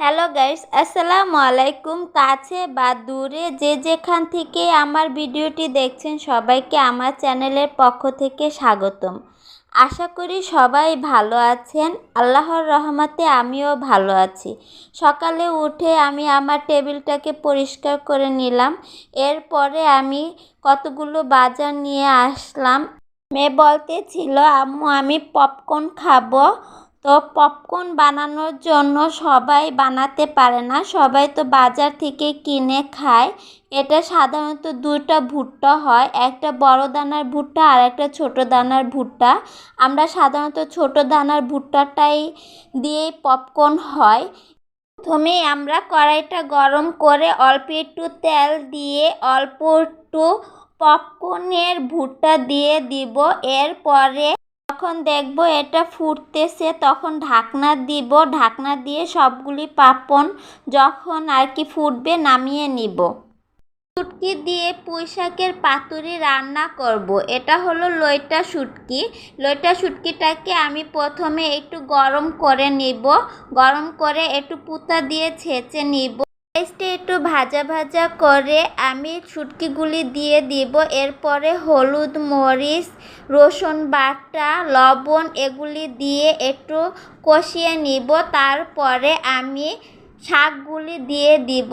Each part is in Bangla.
হ্যালো গাইস, আসসালামু আলাইকুম। কাছে বা দূরে যে যেখান থেকে আমার ভিডিওটি দেখছেন সবাইকে আমার চ্যানেলের পক্ষ থেকে স্বাগতম। আশা করি সবাই ভালো আছেন। আল্লাহর রহমতে আমিও ভালো আছি। সকালে উঠে আমি আমার টেবিলটাকে পরিষ্কার করে নিলাম। এরপরে আমি কতগুলো বাজার নিয়ে আসলাম। মেয়ে বলতে ছিল আম্মু, আমি পপকর্ন খাব। তো পপকর্ন বানানোর জন্য সবাই বানাতে পারে না। সবাই তো বাজার থেকে কিনে খায়। এটা সাধারণত দুইটা ভুট্টা হয়, একটা বড় দানার ভুট্টা আর একটা ছোট দানার ভুট্টা। আমরা সাধারণত ছোট দানার ভুট্টাটাই দিয়েই পপকর্ন হয়। প্রথমে আমরা কড়াইটা গরম করে অল্প একটু তেল দিয়ে অল্প একটু পপকর্নের ভুট্টা দিয়ে দিব। এরপরে যখন দেখব এটা ফুটতেছে, তখন ঢাকনা দিব। ঢাকনা দিয়ে সবগুলি পাপন যখন আর কি ফুটবে নামিয়ে নিব। শুটকি দিয়ে পুঁই শাকের পাতুরি রান্না করব। এটা হলো লইটা শুটকি। লইটা শুটকিটাকে আমি প্রথমে একটু গরম করে নিব। গরম করে একটু পুতা দিয়ে ছেঁচে নিব। একটু ভাজা ভাজা করে আমি শুটকিগুলি দিয়ে দিব। এরপরে হলুদ, মরিচ, রসুন বাটা, লবণ এগুলি দিয়ে একটু কষিয়ে নিব। তারপরে আমি শাকগুলি দিয়ে দিব।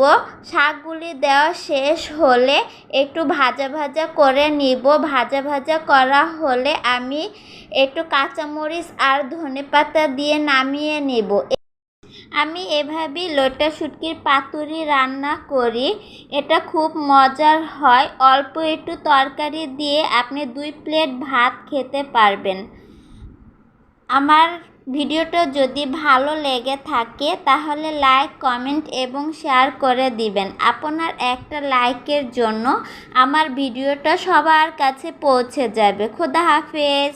শাকগুলি দেওয়া শেষ হলে একটু ভাজা ভাজা করে নিব। ভাজা ভাজা করা হলে আমি একটু কাঁচামরিচ আর ধনেপাতা দিয়ে নামিয়ে নেব। আমি এভাবেই লোটা শুটকির পাতুরি রান্না করি, এটা খুব মজার হয়। অল্প একটু তরকারি দিয়ে আপনি দুই প্লেট ভাত খেতে পারবেন। আমার ভিডিওটা যদি ভালো লেগে থাকে, তাহলে লাইক, কমেন্ট এবং শেয়ার করে দিবেন। আপনার একটা লাইকের জন্য আমার ভিডিওটা সবার কাছে পৌঁছে যাবে। খোদা হাফেজ।